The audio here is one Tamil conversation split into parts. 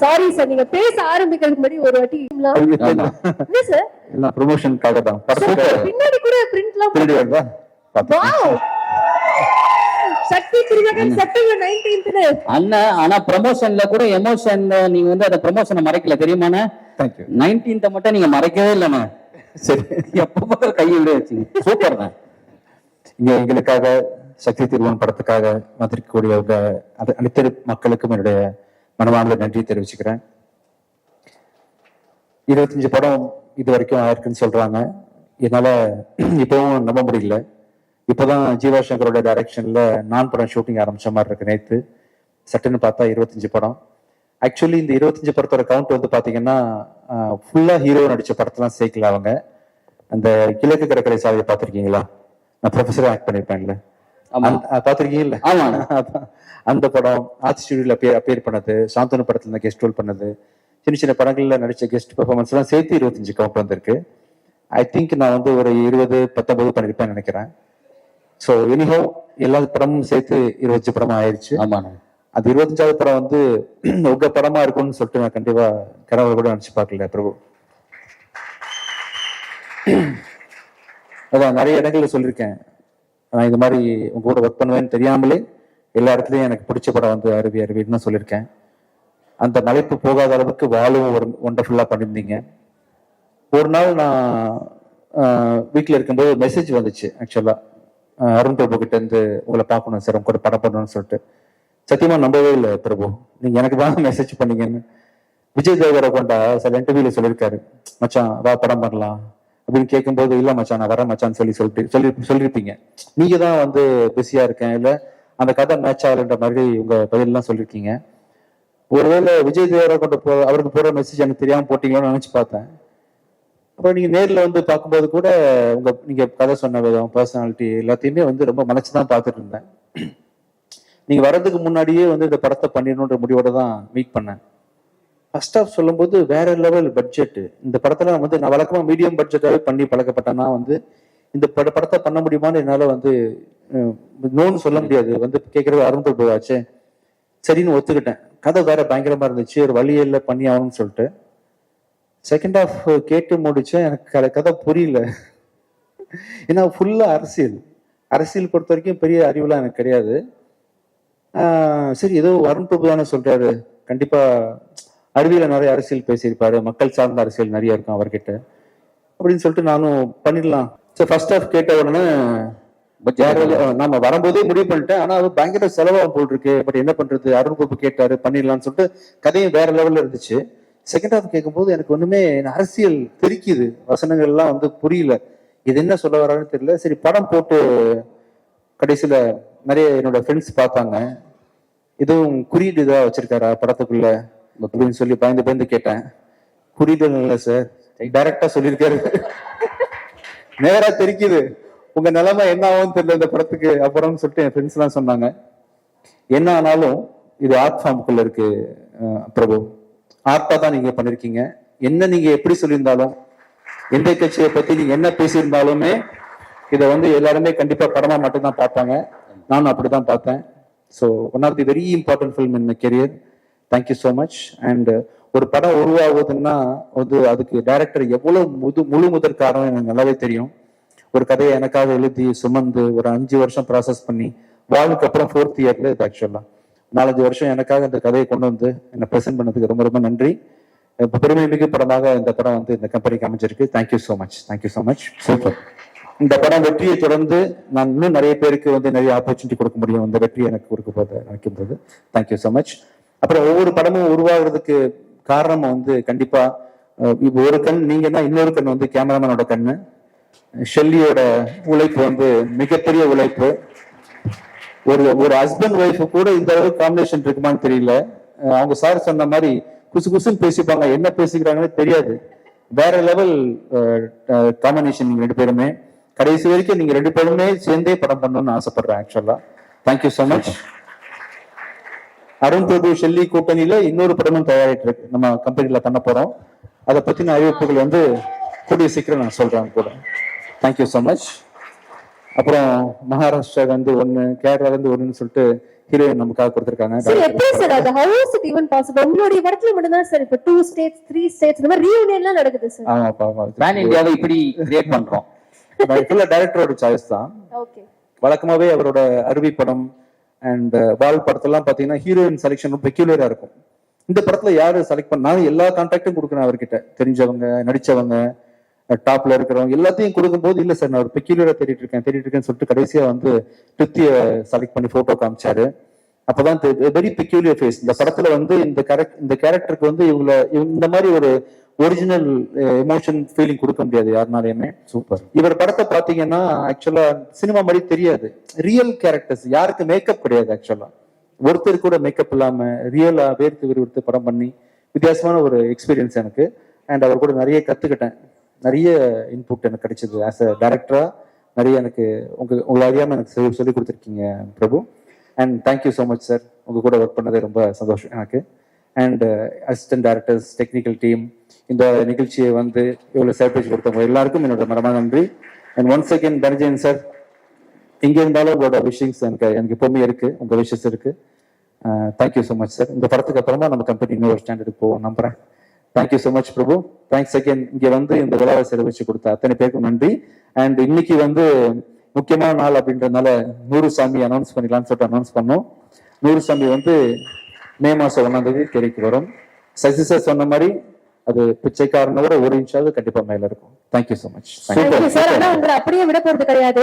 சாரி சார் நீங்க பேச ஆரம்பிக்கிறதுக்கு முன்னாடி ஒரு வாட்டி. என்ன சார் எல்லாம் ப்ரொமோஷனுக்காக தான். பின்னாடி கூட பிரிண்ட்லாம் பார்த்தேன். வாவ் சக்தி திருமகன் செப்டம்பர் 19th அண்ணன் ஆனா ப்ரமோஷன்ல கூட எமோஷன் நீங்க வந்து அந்த ப்ரமோஷனை மறைக்கல தெரியுமாண்ணே. நைன்டீன்த்த மட்டும் நீங்க மறைக்கவே இல்லைண்ணே சரி. எப்ப பார்த்தாலும் கையை விட வச்சீங்க. சூப்பர் தான் இங்க எங்களுக்காக சக்தி திருவன் படத்துக்காக வந்திருக்கக்கூடிய அனைத்து மக்களுக்கும் என்னுடைய மனமார்ந்த நன்றி தெரிவிச்சுக்கிறேன். இருபத்தஞ்சு படம் இது வரைக்கும் ஆயிருக்குன்னு சொல்றாங்க. என்னால இப்பவும் நம்ப முடியல. இப்போதான் ஜீவா சங்கரோட டைரக்ஷன்ல நான் படம் ஷூட்டிங் ஆரம்பிச்ச மாதிரி இருக்கு நேத்து. சட்டுன்னு பார்த்தா இருபத்தஞ்சு படம். ஆக்சுவலி இந்த இருபத்தஞ்சு படத்தோட கவுண்ட் வந்து பாத்தீங்கன்னா ஃபுல்லா ஹீரோ நடிச்ச படத்தெல்லாம் சேர்க்கல அவங்க. அந்த கிழக்கு கடற்கரை சாலையை பார்த்துருக்கீங்களா? நான் ப்ரொஃபஸரா ஆக்ட் பண்ணியிருப்பேன்ல ஆமா. அதான். அந்த படம் ஆர்ட் ஸ்டுடியோல அப்பியர் பண்ணது சாந்தனு படத்துல கெஸ்ட் ரோல் பண்ணது. சின்ன சின்ன படங்கள்ல நடிச்ச கெஸ்ட் பெர்ஃபார்மன்ஸ் எல்லாம் சேர்த்து இருபத்தஞ்சு கவுண்ட் வந்திருக்கு. ஐ திங்க் நான் வந்து ஒரு இருபது பத்தொன்பது பண்ணிருப்பேன்னு நினைக்கிறேன். ஸோ எனிஹோ எல்லா படமும் சேர்த்து இருபத்தஞ்சு படமா ஆயிடுச்சு ஆமாண்ணே. அது இருபத்தஞ்சாவது படம் வந்து உங்க படமா இருக்கும்னு சொல்லிட்டு நான் கண்டிப்பா கனவுல கூட நினைச்சு பார்க்கல பிரபு. அதான் நிறைய இடங்கள்ல சொல்லியிருக்கேன். நான் இது மாதிரி உங்க கூட ஒர்க் பண்ணுவேன்னு தெரியாமலே எல்லா இடத்துலையும் எனக்கு பிடிச்ச படம் வந்து அருவி அருவின்னு தான் சொல்லியிருக்கேன். அந்த மலைப்பு போகாத அளவுக்கு வாழும் ஒரு ஒண்டர்ஃபுல்லாக பண்ணியிருந்தீங்க. ஒரு நாள் நான் வீட்டில் இருக்கும்போது மெசேஜ் வந்துச்சு ஆக்சுவலாக அருண் பிரபு கிட்டேருந்து உங்களை பார்க்கணும் சார் உங்க கூட படம் பண்ணணும்னு சொல்லிட்டு. சத்தியமா நம்பவே இல்லை பிரபு. நீங்க எனக்கு தான் மெசேஜ் பண்ணீங்கன்னு. விஜய் தேவரை கொண்டா சில இன்டர்வியூல சொல்லியிருக்காரு. மச்சான் வா படம் பண்ணலாம் அப்படின்னு கேட்கும்போது இல்ல மச்சான் நான் வரேன் மச்சான்னு சொல்லி சொல்லிட்டு சொல்லி சொல்லியிருப்பீங்க நீங்க தான் வந்து பிஸியா இருக்கேன். இல்ல அந்த கதை மேட்ச் ஆகலன்ற மாதிரி உங்க பதிலெலாம் சொல்லியிருக்கீங்க ஒருவேளை விஜய் தேவரை கொண்டு போ அவருக்கு போற மெசேஜ் எனக்கு தெரியாம போட்டீங்களோன்னு நினைச்சு பார்த்தேன். அப்புறம் நீங்க நேர்ல வந்து பார்க்கும்போது கூட உங்க நீங்க கதை சொன்ன விதம் பர்சனாலிட்டி எல்லாத்தையுமே வந்து ரொம்ப மலைச்சு தான் பார்த்துட்டு இருந்தேன். நீங்க வர்றதுக்கு முன்னாடியே வந்து இந்த படத்தை பண்ணிடணுன்ற முடிவோட தான் மீட் பண்ணேன். ஃபர்ஸ்ட் ஆஃப் சொல்லும்போது வேற லெவல் பட்ஜெட் இந்த படத்துல வந்து நான் வழக்கமா மீடியம் பட்ஜெட்டாவே பண்ணி பழக்கப்பட்டேன்னா வந்து இந்த பட படத்தை பண்ண முடியுமான்னு என்னால வந்து நோன்னு சொல்ல முடியாது. வந்து கேட்கறது அருண் பிரபு சரின்னு ஒத்துக்கிட்டேன். கதை வேற பயங்கரமா இருந்துச்சு. ஒரு வழி இல்லை பண்ணி ஆகணும்னு சொல்லிட்டு. செகண்ட் ஆஃப் கேட்டு முடிச்சேன். எனக்கு கதை புரியல. ஏன்னா ஃபுல்லா அரசியல். அரசியல் பொறுத்த வரைக்கும் பெரிய அறிவுலாம் எனக்கு கிடையாது. சரி ஏதோ அருண் பிரபு தானே சொல்றாரு. கண்டிப்பா அறிவியல நிறைய அரசியல் பேசியிருப்பாரு மக்கள் சார்ந்த அரசியல் நிறைய இருக்கும் அவர்கிட்ட. அப்படின்னு சொல்லிட்டு நானும் பண்ணிடலாம். சரி ஃபர்ஸ்ட் ஹாஃப் கேட்ட உடனே யார் வழி- நாம வரும்போதே முடிவு பண்ணிட்டேன். ஆனா அது பயங்கர செலவாகும் போல் இருக்கு பட் என்ன பண்றது? அருண் பிரபு கேட்டாரு பண்ணிடலாம்னு சொல்லிட்டு கதையும் வேற லெவல்ல இருந்துச்சு. செகண்ட் ஹாஃப் கேட்கும்போது எனக்கு ஒண்ணுமே அரசியல் தெரிக்குது. வசனங்கள் எல்லாம் வந்து புரியல. இது என்ன சொல்ல வரான்னு தெரியல. சரி படம் போட்டு கடைசியில நிறைய என்னோட ஃப்ரெண்ட்ஸ் பார்த்தாங்க. எதுவும் குறியீடு இதா வச்சிருக்காரா படத்துக்குள்ள? அப்படின்னு சொல்லி பயந்து பயந்து கேட்டேன். புரியுதல் இல்லை சார் டைரக்டா சொல்லியிருக்காரு. நேரா தெரிக்குது. உங்க நிலைமை என்ன ஆகும்னு தெரியல இந்த படத்துக்கு. அப்புறம்னு சொல்லிட்டு என் ஃப்ரெண்ட்ஸ் எல்லாம் சொன்னாங்க. என்ன ஆனாலும் இது ஆர்ட் ஃபார்முக்குள்ள இருக்கு பிரபு. ஆர்ட்டா தான் நீங்க பண்ணிருக்கீங்க. என்ன நீங்க எப்படி சொல்லியிருந்தாலும் எந்த கட்சியை பத்தி நீங்க என்ன பேசியிருந்தாலுமே இதை வந்து எல்லாருமே கண்டிப்பா படமா மட்டும்தான் பார்ப்பாங்க. நானும் அப்படிதான் பார்த்தேன். So one of the very important film in my career thank you so much and ஒரு படம் உருவாகுதுன்னா வந்து அதுக்கு டைரக்டர் எவ்வளவு முது முழு முதற் காரணம் எனக்கு நல்லாவே தெரியும். ஒரு கதையை எனக்காக எழுதி சுமந்து ஒரு அஞ்சு வருஷம் ப்ராசஸ் பண்ணி வாழ்வுக்கு அப்புறம் ஃபோர்த் இயர்ல இது ஆக்சுவலா நாலஞ்சு வருஷம் எனக்காக இந்த கதையை கொண்டு வந்து என்னை ப்ரெசென்ட் பண்ணதுக்கு ரொம்ப ரொம்ப நன்றி. பெருமை மிகு படமாக இந்த படம் வந்து இந்த கம்பெனிக்கு அமைஞ்சிருக்கு. Thank you so much thank you so much super இந்த படம் வெற்றியை தொடர்ந்து நான் இன்னும் நிறைய பேருக்கு வந்து நிறைய ஆப்பர்ச்சுனிட்டி கொடுக்க முடியும். இந்த வெற்றி எனக்கு கொடுக்க போது நினைக்கின்றது தேங்க்யூ ஸோ மச் அப்புறம் ஒவ்வொரு படமும் உருவாகிறதுக்கு காரணம் வந்து கண்டிப்பா இப்போ ஒரு கண் நீங்கன்னா இன்னொரு கண் வந்து கேமராமேனோட கண்ணு. ஷெல்லியோட உழைப்பு வந்து மிகப்பெரிய உழைப்பு. ஒரு ஒரு ஹஸ்பண்ட் ஒய்ஃப் கூட இந்த அளவுக்கு காம்பினேஷன் இருக்குமான்னு தெரியல. அவங்க சார் சொன்ன மாதிரி குசு குசுன்னு பேசிப்பாங்க. என்ன பேசிக்கிறாங்கன்னு தெரியாது. வேற லெவல் காம்பினேஷன் நீங்க ரெண்டு பேருமே. கடைசி வரைக்கும் நீங்க ரெண்டு பேருமே சேர்ந்தே படம் பண்ணணும்னு ஆசைப்படுறேன் ஆக்சுவலா thank you so much Arun Prabhu Shelly கூட்டணியில இன்னொரு படமும் தயாரிட்டு இருக்கு. நம்ம கம்பெனில பண்ண போறோம். அதை பத்தின அறிவிப்புகள் வந்து கூடிய சீக்கிரம் நான் சொல்றேன் கூட. தேங்க்யூ so மச் அப்புறம் மகாராஷ்டிரா வந்து ஒண்ணு கேரளா வந்து ஒண்ணுன்னு சொல்லிட்டு ஹீரோயின் நமக்காக கொடுத்துருக்காங்க. சார் எப்படி சார் அது how is it even possible உங்களுடைய படத்துல மட்டும் தான் சார் இப்ப டூ ஸ்டேட்ஸ் த்ரீ ஸ்டேட்ஸ் இந்த மாதிரி ரீயூனியன்லாம் நடக்குது சார் ஆமாப்பா ஆமா பேன் இந்தியாவை இப்படி கிரியேட் பண்றோம். ஃபுல்லா டைரக்டரோட சாய்ஸ் தான். ஓகே வழக்கமாவே அவரோட அருவி படம் அண்ட் வால் uh, படத்தெல்லாம் பார்த்தீங்கன்னா ஹீரோயின் செலெக்ஷன் பெக்யூலியராக இருக்கும். இந்த படத்துல யாரு செலக்ட் பண்ணாலும் எல்லா கான்டாக்டும் கொடுக்குறேன் அவர்கிட்ட. தெரிஞ்சவங்க நடிச்சவங்க டாப்ல இருக்கிறவங்க எல்லாத்தையும் கொடுக்கும்போது இல்லை சார் நான் ஒரு பெக்யூலரா தேடிட்டு இருக்கேன் தேடிட்டு இருக்கேன்னு சொல்லிட்டு கடைசியா வந்து திருப்திய செலக்ட் பண்ணி போட்டோ காமிச்சாரு. அப்பதான் வெரி பெக்யூலியர் ஃபேஸ் இந்த படத்துல வந்து இந்த கேரக்டர் இந்த கேரக்டருக்கு வந்து இவங்கள இவங்க இந்த மாதிரி ஒரு ஒரிஜினல் எமோஷன் ஃபீலிங் கொடுக்க முடியாது யாருனாலையுமே. சூப்பர் இவர் படத்தை பாத்தீங்கன்னா ஆக்சுவலா சினிமா மாதிரி தெரியாது. ரியல் கேரக்டர்ஸ் யாருக்கு மேக்கப் கிடையாது ஆக்சுவலா ஒருத்தர் கூட மேக்கப் இல்லாம ரியலா வேர்த்து விறுவிறுத்து படம் பண்ணி வித்தியாசமான ஒரு எக்ஸ்பீரியன்ஸ் எனக்கு. அண்ட் அவர் கூட நிறைய கத்துக்கிட்டேன். நிறைய இன்புட் எனக்கு கிடைச்சது. ஆஸ் அ டைரக்டரா நிறைய எனக்கு உங்க உங்களை அறியாம எனக்கு சொல்லி சொல்லி கொடுத்துருக்கீங்க Prabhu. And thank you so much sir உங்க கூட ஒர்க் பண்ணது ரொம்ப சந்தோஷம் எனக்கு. And assistant directors technical team இந்த நிகழ்ச்சியை வந்து இவ்வளவு சர்ப்ரைஸ் கொடுத்தவங்க எல்லாருக்கும் என்னோட மரமான நன்றி. And once second Dhananjayan sir எங்கே இருந்தாலும் உங்களோட விஷயங்ஸ் எனக்கு எனக்கு எப்பவுமே இருக்கு. உங்க விஷஸ் இருக்கு. தேங்க்யூ ஸோ மச் சார் இந்த படத்துக்கு அப்புறமா நம்ம கம்பெனி இன்னொரு ஸ்டாண்டர்டுக்கு போவோம் நம்புறேன். Thank you so much Prabhu. Thanks again இங்க வந்து இந்த விழாவை சிறப்பிச்சு கொடுத்த அத்தனை பேருக்கும் நன்றி. அண்ட் இன்னைக்கு வந்து முக்கியமான நாள் அப்படின்றதுனால நூறு சாமி அனௌன்ஸ் பண்ணிக்கலாம்னு சொல்லிட்டு அனௌன்ஸ் பண்ணோம். நூறு சாமி வந்து மே மாசம் ஒன்னாம் தேதி திரைக்கு வரும். சசி சார் சொன்ன மாதிரி அது பிச்சைக்காரனோட ஒரு இன்ச்சாவது கண்டிப்பா மேல இருக்கும். Thank you so much thank you sir ஆனா உங்களை அப்படியே விட போறது கிடையாது.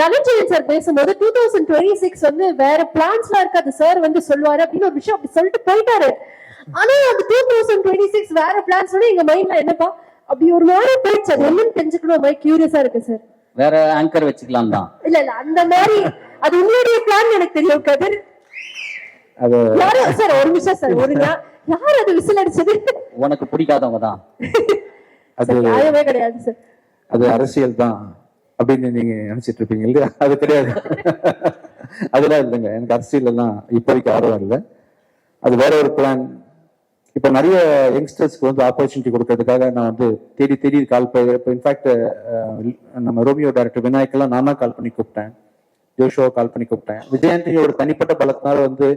தனஞ்சயன் சார் பேசும்போது டூ தௌசண்ட் டுவெண்ட்டி சிக்ஸ் வந்து வேற பிளான்ஸ்லாம் இருக்காது சார் வந்து சொல்லுவாரு அப்படின்னு ஒரு விஷயம் அப்படி சொல்லிட்டு போயிட்டாரு. ஆனா அந்த டூ தௌசண்ட் டுவெண்ட்டி சிக்ஸ் வேற பிளான்ஸ் எங்க மைண்ட்ல என்னப்பா? அப்படி ஒரு மாதிரி போயிடுச்சு. அது என்னன்னு தெரிஞ்சுக்கணும்? மாதிரி கியூரியஸா இருக்கு சார் வேற ஆங்கர் வச்சுக்கலாம் தான். இல்ல இல்ல. அந்த மாதிரி அது உங்களுடைய பிளான் எனக்கு தெரியும் கதிர். அது யாரு? சார் ஒரு நிமிஷம் சார் ஒரு யார் அது விசில் அடிச்சது உனக்கு பிடிக்காதவங்க தான். அது நியாயமே கிடையாது சார். அது அரசியல் தான் அப்படின்னு நீங்க நினைச்சிட்டு இருப்பீங்க இல்லையா? அது கிடையாது. அதெல்லாம் இல்லைங்க. எனக்கு அரசியல் எல்லாம் இப்போதைக்கு ஆர்வம் இல்லை. அது வேற ஒரு பிளான் இப்போ நிறைய யங்ஸ்டர்ஸ்க்கு வந்து ஆப்பர்ச்சுனிட்டி கொடுக்கறதுக்காக நான் வந்து தேடி தேடி கால் பண்ணி இப்போ இன்ஃபேக்ட் நம்ம ரோமியோ டைரக்டர் விநாயக்கெல்லாம் நான் தான் கால் பண்ணி கூப்பிட்டேன். ஜோஷோவை கால் பண்ணி கூப்பிட்டேன். விஜயாண்டனியோட தனிப்பட்ட பலத்தினால வந்து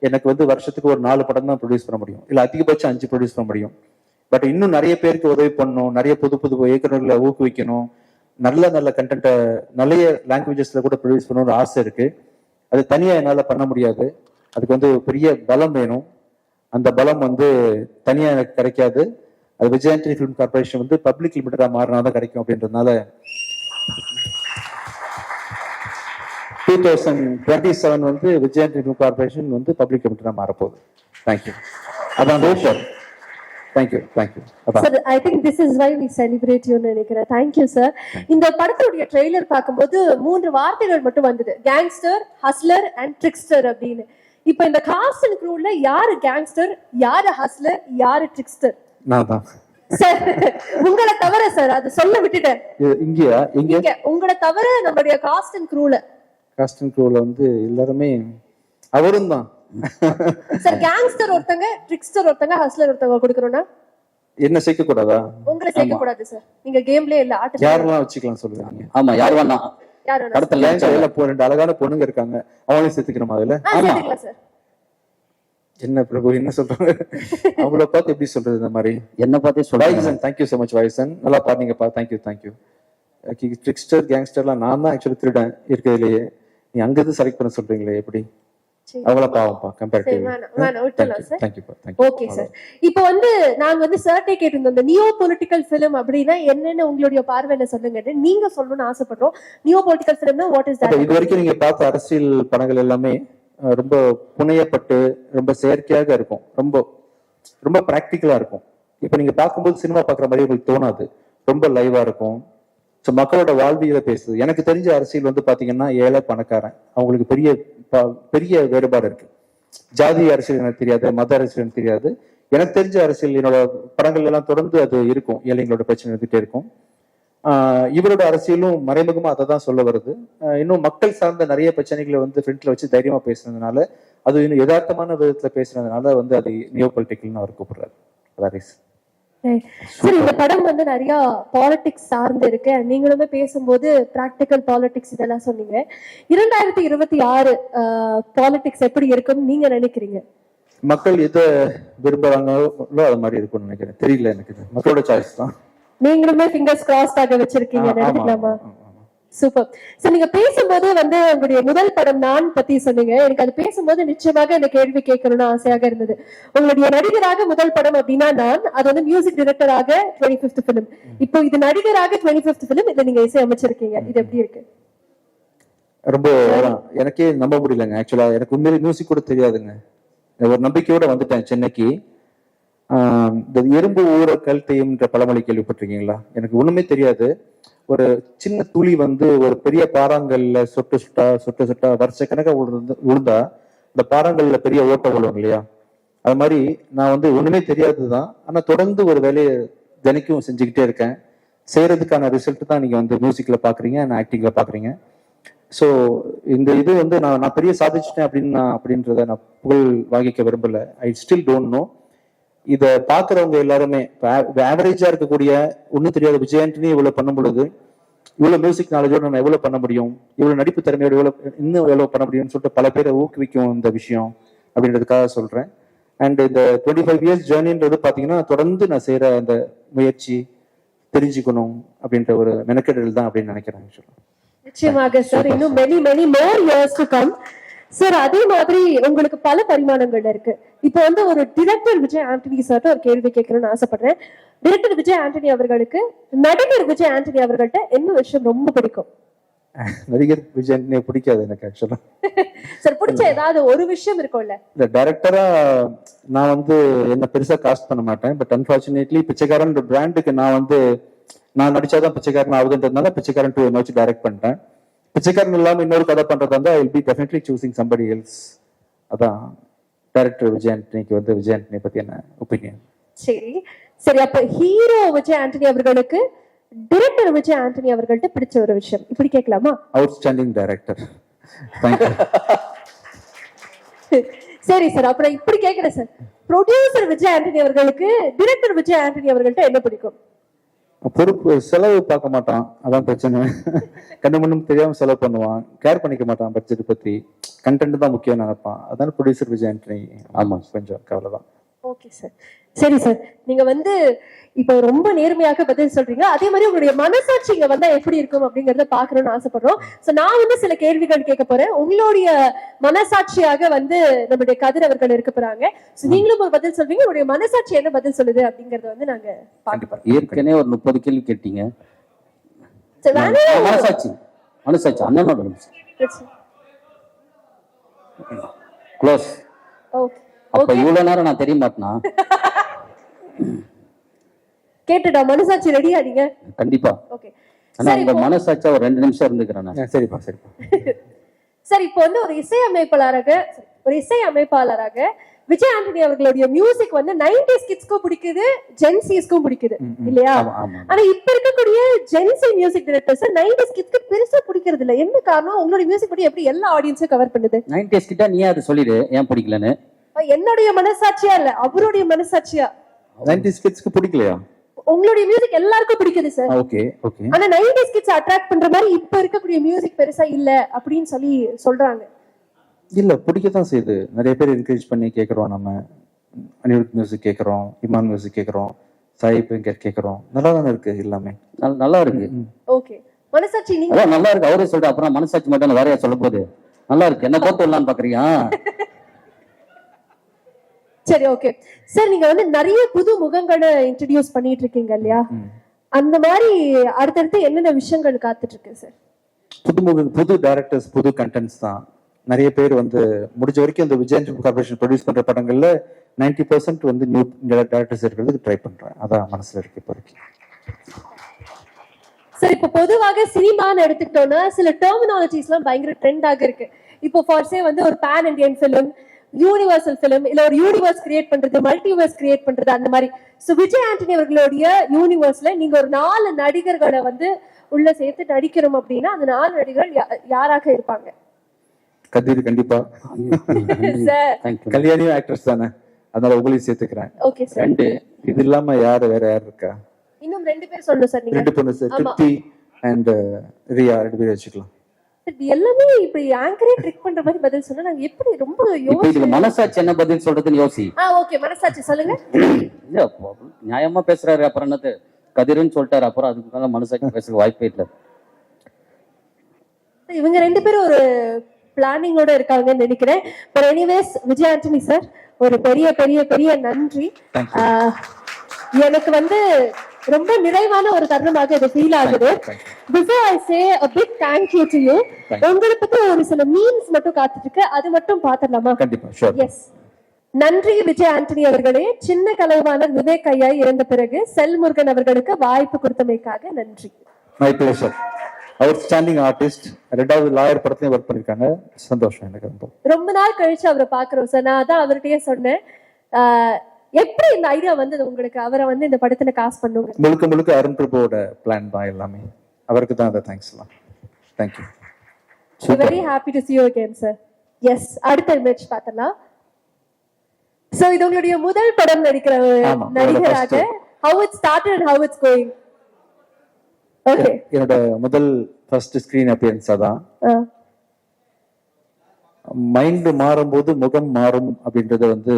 எனக்கு வந்து வருஷத்துக்கு ஒரு நாலு படம் தான் ப்ரொடியூஸ் பண்ண முடியும். இல்லை அதிகபட்சம் அஞ்சு ப்ரொடியூஸ் பண்ண முடியும். பட் இன்னும் நிறைய பேருக்கு உதவி பண்ணணும். நிறைய புது புது இயக்குநர்களை ஊக்குவிக்கணும். நல்ல நல்ல கண்டென்ட்டை நிறைய லாங்குவேஜஸ்ல கூட ப்ரொடியூஸ் பண்ணணும்னு ஆசை இருக்கு. அது தனியாக என்னால் பண்ண முடியாது. அதுக்கு வந்து பெரிய பலம் வேணும். அந்த பலம் வந்து தனியாக எனக்கு கிடைக்காது. அது விஜயாண்டனி ஃபிலிம் கார்பரேஷன் வந்து பப்ளிக் லிமிட்டடாக மாறினா தான் கிடைக்கும் அப்படின்றதுனால டூ தௌசண்ட் டுவெண்ட்டி செவன் வந்து விஜயாண்டனி ஃபிலிம் கார்பரேஷன் வந்து பப்ளிக் லிமிட்டடா மாறப்போகுது. தேங்க்யூ அதான் sir thank you thank you அதான் sir I think this is why we celebrate you நினைக்கிறேன். தேங்க்யூ சார் இந்த படத்துடைய ட்ரெய்லர் பார்க்கும்போது மூன்று வார்த்தைகள் மட்டும் வந்தது. கேங்ஸ்டர் ஹஸ்லர் அண்ட் ட்ரிக்ஸ்டர் அப்படின்னு. இப்போ இந்த காஸ்ட் அண்ட் க்ரூல யாரு கேங்ஸ்டர் யாரு ஹஸ்லர் யாரு ட்ரிக்ஸ்டர் நான் தான். சார் உங்களை தவிர சார் அது சொல்ல விட்டுட்டேன். இங்க இங்க உங்களை தவிர நம்மளுடைய காஸ்ட் அண்ட் க்ரூல காஸ்டிங் க்ரூல வந்து எல்லாருமே அவரும் தான். சார் கேங்ஸ்டர் ஒருத்தங்க ட்ரிக்ஸ்டர் ஒருத்தங்க ஹஸ்லர் ஒருத்தங்க கொடுக்கறோம்னா என்ன சேர்க்க கூடாதா உங்களை சேர்க்க கூடாது சார் நீங்க கேம்லயே இல்ல ஆட்ட யாரெல்லாம் வச்சுக்கலாம் சொல்லுங்க. நீங்க ஆமா யார் வேணா. படத்துல கையில போ ரெண்டு அழகான பொண்ணுங்க இருக்காங்க. அவங்களையும் சேர்த்துக்கணுமா அதுல? என்ன பிரபு என்ன சொல்றாங்க அவங்கள பார்த்து எப்படி சொல்றது இந்த மாதிரி? என்ன பார்த்தே சொல்றேன் வாய்சன் தேங்க்யூ so மச் வாய்சன். நல்லா பாருங்கப்பா தேங்க்யூ தேங்க்யூ ட்ரிக்ஸ்டர் கேங்ஸ்டர்லாம் நான் தான் ஆக்சுவலி திருடன் இருக்கிறதுலயே. நீ அங்கிருந்து செலக்ட் பண்ண சொல்றீங்களே எப்படி. அவங்கள பாவம்ப்பா கம்பேரிட்டிவ் ஓகே சார் இப்போ வந்து நாங்க வந்து சர்ட்டே கேட்டிருந்தோம். இந்த நியோ பொலிட்டிக்கல் ஃபிலிம் அப்படின்னா என்னன்னு உங்களுடைய பார்வையில சொல்லுங்க நீங்க சொல்லணும்னு ஆசைப்படுறோம். நியோ பொலிட்டிக்கல் ஃபிலிம்னா வாட் இஸ் தட் இது வரைக்கும் நீங்க பார்த்த அரசியல் படங்கள் எல்லாமே ரொம்ப புனையப்பட்டு ரொம்ப செயற்கையாக இருக்கும். ரொம்ப ரொம்ப பிராக்டிக்கலா இருக்கும். இப்ப நீங்க பார்க்கும்போது சினிமா பார்க்குற மாதிரி உங்களுக்கு தோணாது. ரொம்ப லைவா இருக்கும். ஸோ மக்களோட வாழ்வியலை பேசுது. எனக்கு தெரிஞ்ச அரசியல் வந்து பார்த்தீங்கன்னா ஏழை பணக்காரன். அவங்களுக்கு பெரிய பெரிய வேறுபாடு இருக்கு. ஜாதி அரசியல் எனக்கு தெரியாது மத அரசியல் எனக்கு தெரியாது. எனக்கு தெரிஞ்ச அரசியல் என்னோட படங்கள் எல்லாம் தொடர்ந்து அது இருக்கும். ஏழைங்களோட பிரச்சனை இருந்துகிட்டே இருக்கும். இவரோட அரசியலும் மறைமுகமா அதை தான் சொல்ல வருது. இன்னும் மக்கள் சார்ந்த நிறைய பிரச்சனைகளை வந்து ஃப்ரண்ட்ல வச்சு தைரியமா பேசுனதுனால அது இன்னும் யதார்த்தமான விதத்துல பேசுனதுனால வந்து அது நியோ பொலிட்டிக்கல்னு அவர் கூப்பிடுறாரு. சரி. இந்த படம் வந்து நிறைய பாலிடிக்ஸ் சார்ந்து இருக்கு. நீங்களுமே பேசும்போது பிராக்டிக்கல் பாலிடிக்ஸ் இதெல்லாம் சொன்னீங்க. இரண்டாயிரத்தி இருபத்தி ஆறு பாலிடிக்ஸ் எப்படி இருக்கும்னு நீங்க நினைக்கிறீங்க? மக்கள் எதை விரும்புறாங்களோ அது மாதிரி இருக்கும்னு நினைக்கிறேன். தெரியல எனக்கு. மக்களோட சாய்ஸ் தான். நீங்களுமே ஃபிங்கர்ஸ் கிராஸ் ஆக வச்சிருக்கீங்க நினைக்கலாமா. சூப்பர் சார் நீங்க பேசும்போது வந்து உங்களுடைய முதல் படம் நான் பத்தி சொன்னீங்க. எனக்கு அது பேசும்போது நிச்சயமாக இந்த கேள்வி கேட்கணும்னு ஆசையாக இருந்தது. உங்களுடைய நடிகராக முதல் படம் அப்படின்னா நான் அது வந்து மியூசிக் டிரெக்டராக டுவெண்ட்டி ஃபிஃப்த் பிலிம் இப்போ இது நடிகராக டுவெண்ட்டி ஃபிஃப்த் பிலிம் இதை நீங்க இசை அமைச்சிருக்கீங்க. இது எப்படி இருக்கு? ரொம்ப எனக்கே நம்ப முடியலங்க. ஆக்சுவலா எனக்கு உண்மையிலே மியூசிக் கூட தெரியாதுங்க. ஒரு நம்பிக்கையோட வந்துட்டேன் சென்னைக்கு. இந்த எறும்பு ஊற கல்தையும்ன்ற பழமொழி கேள்விப்பட்டிருக்கீங்களா? எனக்கு ஒண்ணுமே தெரியாது. ஒரு சின்ன துளி வந்து ஒரு பெரிய பாறாங்கல்ல சொட்டு சுட்டா சொட்டு சுட்டா வருஷ கணக்கா விழுந்து இந்த பாறாங்கல்ல பெரிய ஓட்டம் விழுவும் இல்லையா? அது மாதிரி நான் வந்து ஒண்ணுமே தெரியாதுதான் ஆனா தொடர்ந்து ஒரு வேலையை தினைக்கும் செஞ்சுக்கிட்டே இருக்கேன். செய்யறதுக்கான ரிசல்ட் தான் நீங்க வந்து மியூசிக்ல பாக்குறீங்க நான் ஆக்டிங்ல பாக்குறீங்க. ஸோ இந்த இது வந்து நான் நான் பெரிய சாதிச்சிட்டேன் அப்படின்னு நான் அப்படின்றத நான் புகழ் வாங்கிக்க விரும்பல. ஐ ஸ்டில் டோன்ட் நோ இதை பார்க்குறவங்க எல்லாருமே ஆவரேஜா இருக்கக்கூடிய ஒன்றும் தெரியாத விஜயாண்டனி இவ்வளவு பண்ணும் பொழுது இவ்வளவு மியூசிக் நாலேஜோட நம்ம எவ்வளவு பண்ண முடியும் இவ்வளவு நடிப்பு திறமையோட எவ்வளவு இன்னும் எவ்வளவு பண்ண முடியும்னு சொல்லிட்டு பல பேரை ஊக்குவிக்கும் இந்த விஷயம் அப்படின்றதுக்காக சொல்றேன். அண்ட் இந்த டுவெண்ட்டி ஃபைவ் இயர்ஸ் ஜேர்னின்றது பார்த்தீங்கன்னா தொடர்ந்து நான் செய்யற அந்த முயற்சி தெரிஞ்சுக்கணும் அப்படின்ற ஒரு மெனக்கெடல் தான் அப்படின்னு நினைக்கிறேன். நிச்சயமாக சார் இன்னும் many many more years to come sir அதே மாதிரி உங்களுக்கு பல பரிமாணங்கள் இருக்கு. இப்போ வந்து ஒரு டிரெக்டர் விஜய் ஆண்டனி சார் ஒரு கேள்வி கேட்கணும்னு ஆசைப்படுறேன். டிரெக்டர் விஜய் ஆண்டனி அவர்களுக்கு நடிகர் விஜய் ஆண்டனி அவர்கள்ட்ட என்ன விஷயம் ரொம்ப பிடிக்கும்? நடிகர் விஜயன் பிடிக்காது எனக்கு ஆக்சுவலா சார் பிடிச்ச ஏதாவது ஒரு விஷயம் இருக்கும்ல? இந்த டைரக்டரா நான் வந்து என்ன பெருசா காஸ்ட் பண்ண மாட்டேன். பட் அன்பார்ச்சுனேட்லி பிச்சைக்காரன் பிராண்டுக்கு நான் வந்து நான் நடிச்சாதான் பிச்சைக்காரன் ஆகுதுன்றதுனால பிச்சைக்காரன் டூ என்ன வச்சு டைரக்ட் பண்ணிட்டேன். பிச்சைக்காரன் இல்லாம இன்னொரு கதை பண்றதா இருந்தா I be definitely choosing somebody else அதான் டைரக்டர் விஜய் ஆண்டனிக்கு வந்து விஜய் ஆண்டனி பத்தி என்ன ஒப்பீனியன் சரி. சரி அப்ப ஹீரோ விஜய் ஆண்டனி அவர்களுக்கு டிரெக்டர் விஜய் ஆண்டனி அவர்கள்ட்ட பிடிச்ச ஒரு விஷயம். இப்படி கேட்கலாமா? அவுட்ஸ்டாண்டிங் டைரக்டர் சரி சார் அப்புறம் இப்படி கேக்குறேன் சார் ப்ரொடியூசர் விஜய் ஆண்டனி அவர்களுக்கு டிரெக்டர் விஜய் ஆண்டனி அவர்கள்ட்ட என்ன பிடிக்கும்? பொறுப்பு செலவு பார்க்க மாட்டான். அதான் பிரச்சனை. கண்ணு மண்ணும் தெரியாம செலவு பண்ணுவான். கேர் பண்ணிக்க மாட்டான் பட்ஜெட் பத்தி. கண்டென்ட் தான் முக்கியம் நினைப்பான். அதான் ப்ரொடியூசர் விஜய் ஆண்டனி. ஆமா கொஞ்சம் கவலை தான் ஓகே சார் சரி சார் நீங்க வந்து இப்போ ரொம்ப நேர்மையாக பதில் சொல்றீங்க. அதே மாதிரி உங்களுடைய மனசாட்சி இங்க வந்தா எப்படி இருக்கும் அப்படிங்கறத பாக்கணும்னு ஆசைப்படுறோம். சோ நான் வந்து சில கேள்விகள் கேட்க போறேன். உங்களுடைய மனசாட்சியாக வந்து நம்மளுடைய கதிர் அவர்கள் இருக்க போறாங்க. சோ நீங்களும் ஒரு பதில் சொல்வீங்க. உங்களுடைய மனசாட்சி என்ன பதில் சொல்லுது அப்படிங்கறத வந்து நாங்க போறோம். ஏற்கனவே ஒரு முப்பது கேள்வி கேட்டீங்க. மனசாட்சி. மனசாட்சி. அண்ணனோட. க்ளோஸ் ஓகே அப்ப இவ்வளவு நேரம் நான் தெரிய மாட்டேனா? கேட்டுட்டா மனசாட்சி ரெடியா நீங்க? கண்டிப்பா. ஓகே ஆனா உங்க மனசாட்சியா ஒரு ரெண்டு நிமிஷம் இருந்துக்கிறேன் சரிப்பா சரிப்பா. சார் இப்போ வந்து ஒரு இசை அமைப்பாளராக ஒரு இசை அமைப்பாளராக விஜய் ஆண்டனி அவர்களுடைய மியூசிக் வந்து நைன்டிஸ் கிட்ஸ்க்கும் பிடிக்குது ஜென்சிஸ்க்கும் பிடிக்குது இல்லையா? ஆமா ஆமா ஆனா இப்ப இருக்கக்கூடிய Gen Z music directors nineties கிட்ஸ்க்கு பெருசா பிடிக்கிறது இல்ல. என்ன காரணம்? உங்களுடைய மியூசிக் படி எப்படி எல்லா ஆடியன்ஸும் கவர் பண்ணுது? நைன்டிஸ் கிட்ட நீ அது சொல்லிடு. ஏன் பிடிக்கலன்னு. என்னுடைய மனசாட்சியா இல்ல அவருடைய மனசாட்சியா? நைன்டி ஸ்கிட்ஸ்க்கு பிடிக்கலையா? உங்களுடைய மியூசிக் எல்லாருக்கும் பிடிக்குது சார் ஓகே ஓகே ஆனா நைன்டிஸ் கிட்ஸ் அட்ராக்ட் பண்ற மாதிரி இப்ப இருக்கக்கூடிய மியூசிக் பெருசா இல்ல அப்படின்னு சொல்லி சொல்றாங்க. இல்ல பிடிக்கத்தான் செய்யுது. நிறைய பேர் என்கரேஜ் பண்ணி கேட்குறோம் நம்ம. அனிருத் மியூசிக் கேட்குறோம் இமான் மியூசிக் கேட்குறோம் சாய் பெங்கர் கேட்குறோம் நல்லா தானே இருக்கு எல்லாமே. நல்ல- நல்லா இருக்கு. ஓகே மனசாட்சி நீங்க நல்லா இருக்கு. அவரே சொல்ற அப்புறம் மனசாட்சி மட்டும் வேறையா சொல்ல போகுது நல்லா இருக்கு. என்ன போட்டு விடலான்னு பாக்குறியா? சரி ஓகே சார் நீங்க வந்து நிறைய புது முகங்களை இன்ட்ரடியூஸ் பண்ணிட்டு இருக்கீங்க இல்லையா? அந்த மாதிரி அடுத்தடுத்து என்னென்ன விஷயங்கள் காத்துட்டு இருக்கு சார் புது முக புது டைரக்டர்ஸ் புது கண்டென்ட்ஸ் தான். நிறைய பேர் வந்து முடிஞ்ச வரைக்கும் இந்த விஜய் கார்பரேஷன் ப்ரொடியூஸ் பண்ற படங்கள்ல 90% பர்சன்ட் வந்து நியூ டேரக்டர்ஸ் இருக்கிறதுக்கு ட்ரை பண்றேன். அதான் மனசுல இருக்கு இப்போதைக்கு. சார் இப்போ பொதுவாக சினிமான்னு எடுத்துக்கிட்டோம்னா சில டெர்மினாலஜிஸ் எல்லாம் பயங்கர ட்ரெண்டாக இருக்கு. இப்போ ஃபார் சே வந்து ஒரு pan Indian film universal film இல்ல ஒரு யூனிவர்ஸ் கிரியேட் பண்றது மல்டிவர்ஸ் கிரியேட் பண்றது அந்த மாதிரி. சோ விஜய் ஆண்டனி அவர்களுடைய யூனிவர்ஸ்ல நீங்க ஒரு நாலு நடிகர்களை வந்து உள்ள சேர்த்து நடிக்கணும் அப்படின்னா அந்த நாலு நடிகர்கள் யாராக இருப்பாங்க? கதிர் கண்டிப்பா. கல்யாணியும் ஆக்ட்ரஸ் தானே? அதனால உங்களையும் சேர்த்துக்கிறேன். ஓகே சார் ரெண்டு. இது இல்லாம யாரு வேற யார் இருக்கா? இன்னும் ரெண்டு பேர் சொல்லணும் சார் நீங்க. ரெண்டு பொண்ணு சார். திருப்தி அண்ட் ரியா. ரெண்டு பேரும் வச்சுக்கலாம். இது எல்லாமே இப்படி ஆங்கரே ட்ரிக் பண்ற மாதிரி பதில் சொன்னா நாங்க எப்படி ரொம்ப யோசி மனசாட்சி என்ன பதில் சொல்றதுன்னு யோசி. ஆ ஓகே மனசாட்சி சொல்லுங்க. இல்ல நியாயமா பேசுறாரு அப்புறம் என்னது? கதிர்னு சொல்லிட்டாரு அப்புறம் அதுக்கு மேல மனசாட்சி பேசுற வாய்ப்பே இல்ல. இவங்க ரெண்டு பேரும் ஒரு பிளானிங்கோட இருக்காங்கன்னு நினைக்கிறேன். But anyways Vijay Antony sir ஒரு பெரிய பெரிய பெரிய நன்றி. எனக்கு வந்து ரொம்ப நிறைவான ஒரு தருணமாக இது ஃபீல் ஆகுது. Before I say big thank you to you. Thank உங்களை பத்தி ஒரு சில மீம்ஸ் மட்டும் காத்துட்டு இருக்கு அது மட்டும் பாத்திரலாமா கண்டிப்பா ஷோர் எஸ் நன்றி விஜய் ஆண்டனி அவர்களே. சின்ன கலைவாணர் விவேக் ஐயா இறந்த பிறகு செல்முருகன் அவர்களுக்கு வாய்ப்பு கொடுத்தமைக்காக நன்றி. மை பிளேசர் அவுட்ஸ்டாண்டிங் ஆர்டிஸ்ட் ரெண்டாவது லாயர் படத்துலயும் ஒர்க் பண்ணிருக்காங்க. சந்தோஷம் எனக்கு ரொம்ப. ரொம்ப நாள் கழிச்சு அவரை பாக்குறோம் சார் நான் அதான் அவர்கிட்டயே சொன்னேன். எப்படி இந்த ஐடியா வந்தது உங்களுக்கு? அவரை வந்து இந்த படத்துல காசு பண்ணுங்க முழுக்க முழுக்க அருண் பிரபுவோட பிளான் தான் எல்லாமே. அவருக்கு தான் அதை தேங்க்ஸ் எல்லாம் thank you very happy to see you again sir yes அடுத்த இமேஜ் பார்த்தலாம் சோ இது உங்களுடைய முதல் படம் நடிக்கிற நடிகராக how it started and how it's going okay என்னோட முதல் ஃபர்ஸ்ட் ஸ்கிரீன் அப்பியன்ஸா தான் மைண்ட் மாறும்போது முகம் மாறும் அப்படின்றது வந்து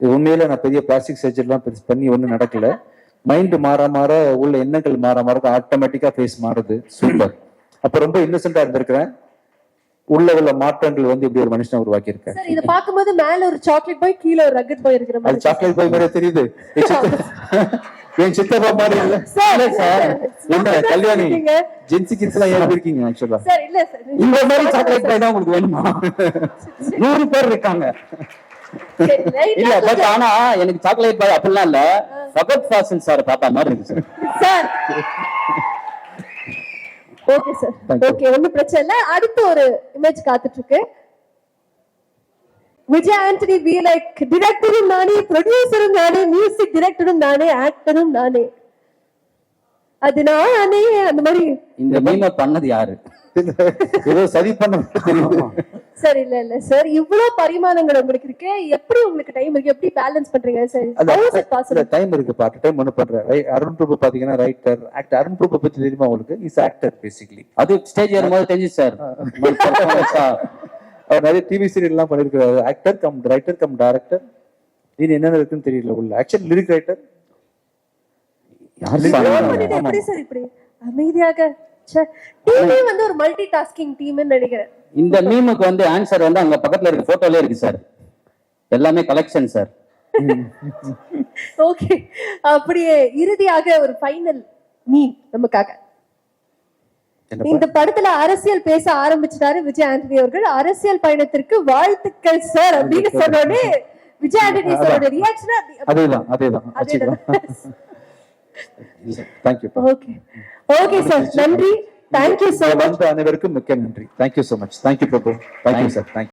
உண்மையில நான் பெரிய பிளாஸ்டிக் சர்ஜரிலாம் பெருசு பண்ணி ஒன்றும் நடக்கல. மைண்ட் மாற மாற உள்ள எண்ணங்கள் மாற மாற ஆட்டோமேட்டிக்கா ஃபேஸ் மாறுது. சூப்பர் அப்ப ரொம்ப இன்னசென்டா இருந்திருக்கிறேன். உள்ள உள்ள மாற்றங்கள் வந்து இப்படி ஒரு மனுஷனை உருவாக்கி இருக்கேன் சார் இத பாக்கும்போது மேல ஒரு சாக்லேட் பாய் கீழ ஒரு ரக்கட் பாய் இருக்கிற மாதிரி சாக்லேட் பாய் மாதிரியே தெரியுது. என் சித்த- என் சித்தப்பா மாதிரி இல்ல. சார் என்ன கல்யாணி. ஜென்சி கிட்ஸ் எல்லாம் ஏன் இருக்கீங்க ஆக்சுவலா சார் இல்ல சார். இந்த மாதிரி சாக்லேட் பாய் தான் உங்களுக்கு வேணுமா? நூறு பேர் இருக்காங்க. இல்ல பட் ஆனா எனக்கு சாக்லேட் பாய் அப்படிலாம் இல்ல. ஃபகத் ஃபாசில் சார் பார்த்தா மாதிரி இருக்கு சார் ஓகே சார். ஓகே ஒண்ணும் பிரச்சனை இல்ல. அடுத்து ஒரு இமேஜ் காத்துட்டு இருக்கு விஜய் ஆண்டனி பி லைக் டிரெக்டரும் நானே ப்ரொடியூசரும் நானே மியூசிக் டிரெக்டரும் நானே ஆக்டரும் நானே. அது நானே அந்த மாதிரி. இந்த மீம பண்ணது யாரு? ஏதோ சரி பண்ண தெரியுது. சார் இல்ல இல்ல சார் இவ்வளவு பரிமாணங்கள் உங்களுக்கு இருக்கு. எப்படி உங்களுக்கு டைம் இருக்கு? எப்படி பேலன்ஸ் பண்றீங்க சார்? டைம் இருக்கு. பார்ட் டைம் ஒண்ணு பண்றேன். அருண் பிரபு பாத்தீங்கன்னா ரைட்டர் ஆக்டர் அருண் பிரபு பத்தி தெரியுமா உங்களுக்கு? இஸ் ஆக்டர் பேசிக்கலி அது ஸ்டேஜ் ஏறும்போது தெரிஞ்சு சார் அவர் நிறைய டிவி சீரியல் எல்லாம் பண்ணிருக்காரு actor cum writer cum director இது என்னென்ன இருக்குன்னு தெரியல உள்ள. ஆக்சுவலி லிரிக் ரைட்டர் எப்படி சார் இப்படி அமைதியாக? டீமே வந்து ஒரு மல்டி டாஸ்கிங் டீம்னு நினைக்கிறேன். இந்த மீமுக்கு வந்து ஆன்சர் வந்து அங்க பக்கத்துல இருக்க போட்டோல இருக்கு சார். எல்லாமே கலெக்ஷன் சார். ஓகே அப்படியே இறுதியாக ஒரு ஃபைனல் மீன் நமக்காக. இந்த படத்துல அரசியல் பேச ஆரம்பிச்சிட்டாரு விஜய் ஆண்டனி அவர்கள். அரசியல் பயணத்திற்கு வாழ்த்துக்கள் சார் அப்படின்னு சொன்னோடனே விஜய் ஆண்டனி சாரோட ரியாக்ஷன் அதேதான் அதேதான் thank you okay okay sir நன்றி தேங்க்யூ சோ மச் அனைவருக்கும் மிக்க நன்றி thank you so much thank you Prabhu thank you sir thank you